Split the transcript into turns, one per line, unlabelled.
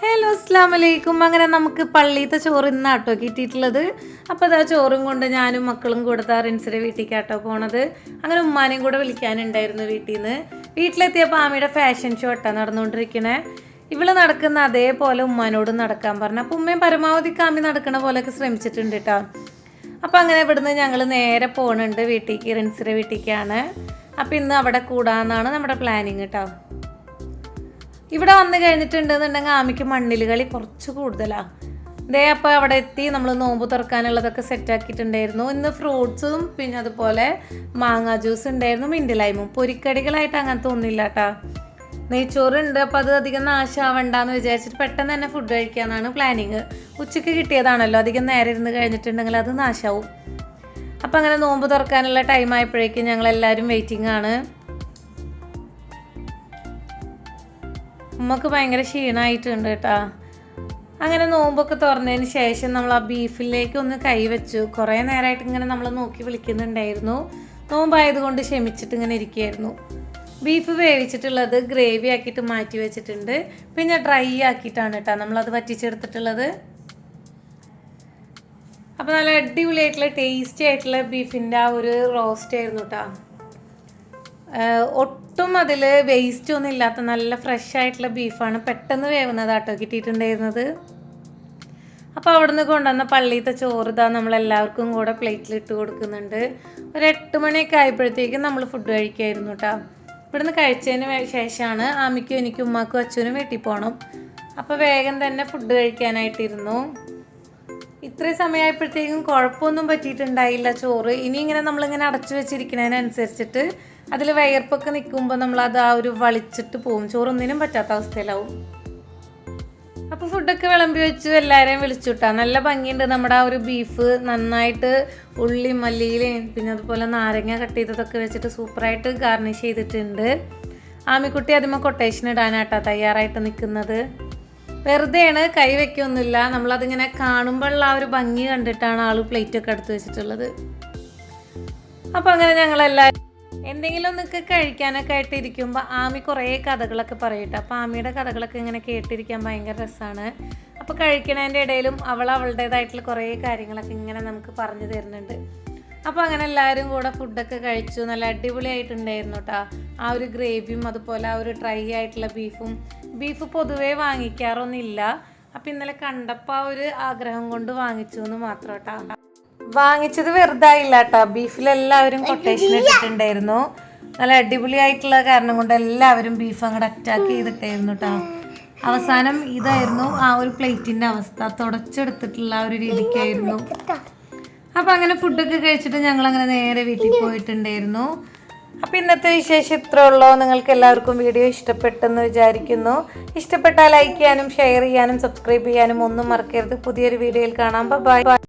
Hello അസ്ലാം വലൈക്കും അങ്ങനെ നമുക്ക് പള്ളിയിലത്തെ ചോറ് ഇന്ന് ആട്ടോ കിട്ടിയിട്ടുള്ളത്. അപ്പോൾ അതാ ചോറും കൊണ്ട് ഞാനും മക്കളും കൂടെ താറിൻസിന്റെ വീട്ടിലേക്കാട്ടോ പോണത്. അങ്ങനെ ഉമ്മാനെയും കൂടെ വിളിക്കാനുണ്ടായിരുന്നു വീട്ടിൽ നിന്ന് വീട്ടിലെത്തിയപ്പോൾ ആമിയുടെ ഫാഷൻ ഷോ ആട്ടോ നടന്നുകൊണ്ടിരിക്കണേ ഇവൾ നടക്കുന്ന അതേപോലെ ഉമ്മാനോട് നടക്കാൻ പറഞ്ഞു. അപ്പോൾ ഉമ്മയും പരമാവധി കാമി നടക്കണ പോലെയൊക്കെ ശ്രമിച്ചിട്ടുണ്ട് കേട്ടോ അപ്പോൾ അങ്ങനെ ഇവിടുന്ന് ഞങ്ങൾ നേരെ പോകുന്നുണ്ട് വീട്ടിലേക്ക് റിൻസിന്റെ വീട്ടിലേക്കാണ് അപ്പോൾ ഇന്ന് അവിടെ കൂടാന്നാണ് നമ്മുടെ പ്ലാനിങ് കേട്ടോ ഇവിടെ വന്ന് കഴിഞ്ഞിട്ടുണ്ടെന്നുണ്ടെങ്കിൽ ആമിക്ക് മണ്ണിൽ കളി കുറച്ച് കൂടുതലാണ് ദേ അപ്പോൾ അവിടെ എത്തി നമ്മൾ നോമ്പ് തുറക്കാനുള്ളതൊക്കെ സെറ്റ് ആക്കിയിട്ടുണ്ടായിരുന്നു. ഇന്ന് ഫ്രൂട്ട്സും പിന്നെ അതുപോലെ മാങ്ങ ജ്യൂസ് ഉണ്ടായിരുന്നു മിൻഡിലൈമും പൊരിക്കടികളായിട്ട് അങ്ങനത്തെ ഒന്നുമില്ല കേട്ടോ നെയ്ച്ചോറുണ്ട് അപ്പോൾ അത് അധികം നാശാവണ്ടെന്ന് വിചാരിച്ചിട്ട് പെട്ടെന്ന് തന്നെ ഫുഡ് കഴിക്കാമെന്നാണ് പ്ലാനിങ് ഉച്ചയ്ക്ക് കിട്ടിയതാണല്ലോ അധികം നേരെ ഇരുന്ന് കഴിഞ്ഞിട്ടുണ്ടെങ്കിൽ അത് നാശാവും. അപ്പോൾ അങ്ങനെ നോമ്പ് തുറക്കാനുള്ള ടൈം ആയപ്പോഴേക്കും ഞങ്ങളെല്ലാവരും വെയിറ്റിംഗ് ആണ്. ഉമ്മക്ക് ഭയങ്കര ക്ഷീണമായിട്ടുണ്ട് കേട്ടാ. അങ്ങനെ നോമ്പൊക്കെ തുറന്നതിന് ശേഷം നമ്മൾ ആ ബീഫിലേക്ക് ഒന്ന് കൈവച്ചു. കുറേ നേരമായിട്ട് ഇങ്ങനെ നമ്മൾ നോക്കി വിളിക്കുന്നുണ്ടായിരുന്നു. നോമ്പായതുകൊണ്ട് ക്ഷമിച്ചിട്ട് ഇങ്ങനെ ഇരിക്കുകയായിരുന്നു. ബീഫ് വേവിച്ചിട്ടുള്ളത് ഗ്രേവി ആക്കിയിട്ട് മാറ്റി വെച്ചിട്ടുണ്ട്. പിന്നെ ഡ്രൈ ആക്കിയിട്ടാണ് കേട്ടോ നമ്മളത് വറ്റിച്ചെടുത്തിട്ടുള്ളത്. അപ്പോൾ നല്ല അടിപൊളിയായിട്ടുള്ള ടേസ്റ്റി ആയിട്ടുള്ള ബീഫിന്റെ ആ ഒരു റോസ്റ്റ് ആയിരുന്നു കേട്ടോ. ഒട്ടും അതിൽ വേസ്റ്റ് ഒന്നും ഇല്ലാത്ത നല്ല ഫ്രഷ് ആയിട്ടുള്ള ബീഫാണ് പെട്ടെന്ന് വേവുന്നതാട്ടോ കിട്ടിയിട്ടുണ്ടായിരുന്നത്. അപ്പോൾ അവിടുന്ന് കൊണ്ടുവന്ന പള്ളിയിലത്തെ ചോറ് ഇതാ നമ്മളെല്ലാവർക്കും കൂടെ പ്ലേറ്റിൽ ഇട്ട് കൊടുക്കുന്നുണ്ട്. ഒരു എട്ട് മണിയൊക്കെ ആയപ്പോഴത്തേക്കും നമ്മൾ ഫുഡ് കഴിക്കായിരുന്നു കേട്ടോ ഇവിടുന്ന് കഴിച്ചതിന് ശേഷമാണ് ആമിക്കും എനിക്കും ഉമ്മാക്കും അച്ഛനും വീട്ടിൽ പോകണം അപ്പോൾ വേഗം തന്നെ ഫുഡ് കഴിക്കാനായിട്ടിരുന്നു. ഇത്രയും സമയമായപ്പോഴത്തേക്കും കുഴപ്പമൊന്നും പറ്റിയിട്ടുണ്ടായില്ല ചോറ്. ഇനി ഇങ്ങനെ നമ്മളിങ്ങനെ അടച്ചു വെച്ചിരിക്കുന്നതിനനുസരിച്ചിട്ട് അതിൽ വയർപ്പൊക്കെ നിൽക്കുമ്പോൾ നമ്മൾ അത് ആ ഒരു വളിച്ചിട്ട് പോവും. ചോറൊന്നിനും പറ്റാത്ത അവസ്ഥയിലാവും. അപ്പോൾ ഫുഡൊക്കെ വിളമ്പി വെച്ച് എല്ലാവരെയും വിളിച്ചുട്ടാ നല്ല ഭംഗിയുണ്ട് നമ്മുടെ ആ ഒരു ബീഫ് നന്നായിട്ട് ഉള്ളി മല്ലിയിലയും പിന്നെ അതുപോലെ നാരങ്ങ കട്ട് ചെയ്തതൊക്കെ വെച്ചിട്ട് സൂപ്പറായിട്ട് ഗാർണിഷ് ചെയ്തിട്ടുണ്ട്. ആമിക്കുട്ടി അതിമ കൊട്ടേഷൻ ഇടാനാട്ടാ തയ്യാറായിട്ട് നിൽക്കുന്നത് വെറുതെയാണ് കൈ വയ്ക്കൊന്നുമില്ല നമ്മളതിങ്ങനെ കാണുമ്പോഴുള്ള ആ ഒരു ഭംഗി കണ്ടിട്ടാണ് ആൾ പ്ലേറ്റ് ഒക്കെ എടുത്ത് വെച്ചിട്ടുള്ളത്. അപ്പോൾ അങ്ങനെ ഞങ്ങളെല്ലാവരും എന്തെങ്കിലും ഒന്നൊക്കെ കഴിക്കാനൊക്കെ ആയിട്ട് ഇരിക്കുമ്പോൾ ആമി കുറേ കഥകളൊക്കെ പറയട്ടെ. അപ്പോൾ ആമിയുടെ കഥകളൊക്കെ ഇങ്ങനെ കേട്ടിരിക്കാൻ ഭയങ്കര രസമാണ് അപ്പോൾ കഴിക്കണതിന്റെ ഇടയിലും അവൾ അവളുടേതായിട്ടുള്ള കുറേ കാര്യങ്ങളൊക്കെ ഇങ്ങനെ നമുക്ക് പറഞ്ഞു തരുന്നുണ്ട്. അപ്പോൾ അങ്ങനെ എല്ലാവരും കൂടെ ഫുഡൊക്കെ കഴിച്ചു. നല്ല അടിപൊളിയായിട്ടുണ്ടായിരുന്നു കേട്ടോ ആ ഒരു ഗ്രേവിയും അതുപോലെ ആ ഒരു ഡ്രൈ ആയിട്ടുള്ള ബീഫും ബീഫ് പൊതുവേ വാങ്ങിക്കാറൊന്നുമില്ല. അപ്പം ഇന്നലെ കണ്ടപ്പോൾ ആ ഒരു ആഗ്രഹം കൊണ്ട് വാങ്ങിച്ചു എന്ന് മാത്രം കേട്ടോ വാങ്ങിച്ചത് വെറുതായില്ല കേട്ടോ ബീഫിലെല്ലാവരും കൊട്ടേഷൻ ഇട്ടിട്ടുണ്ടായിരുന്നു. നല്ല അടിപൊളിയായിട്ടുള്ള കാരണം കൊണ്ട് എല്ലാവരും ബീഫ് അങ്ങോട്ട് അറ്റാക്ക് ചെയ്തിട്ടായിരുന്നു കേട്ടോ അവസാനം ഇതായിരുന്നു ആ ഒരു പ്ലേറ്റിന്റെ അവസ്ഥ. തുടച്ചെടുത്തിട്ടുള്ള ആ ഒരു രീതിക്കായിരുന്നു. അപ്പൊ അങ്ങനെ ഫുഡൊക്കെ കഴിച്ചിട്ട് ഞങ്ങൾ അങ്ങനെ നേരെ വീട്ടിൽ പോയിട്ടുണ്ടായിരുന്നു. അപ്പൊ ഇന്നത്തെ വിശേഷം ഇത്രേ ഉള്ളൂ. നിങ്ങൾക്ക് എല്ലാവർക്കും വീഡിയോ ഇഷ്ടപ്പെട്ടെന്ന് വിചാരിക്കുന്നു. ഇഷ്ടപ്പെട്ടാൽ ലൈക്ക് ചെയ്യാനും ഷെയർ ചെയ്യാനും സബ്സ്ക്രൈബ് ചെയ്യാനും ഒന്നും മറക്കരുത്. പുതിയൊരു വീഡിയോയിൽ കാണാം. ബൈ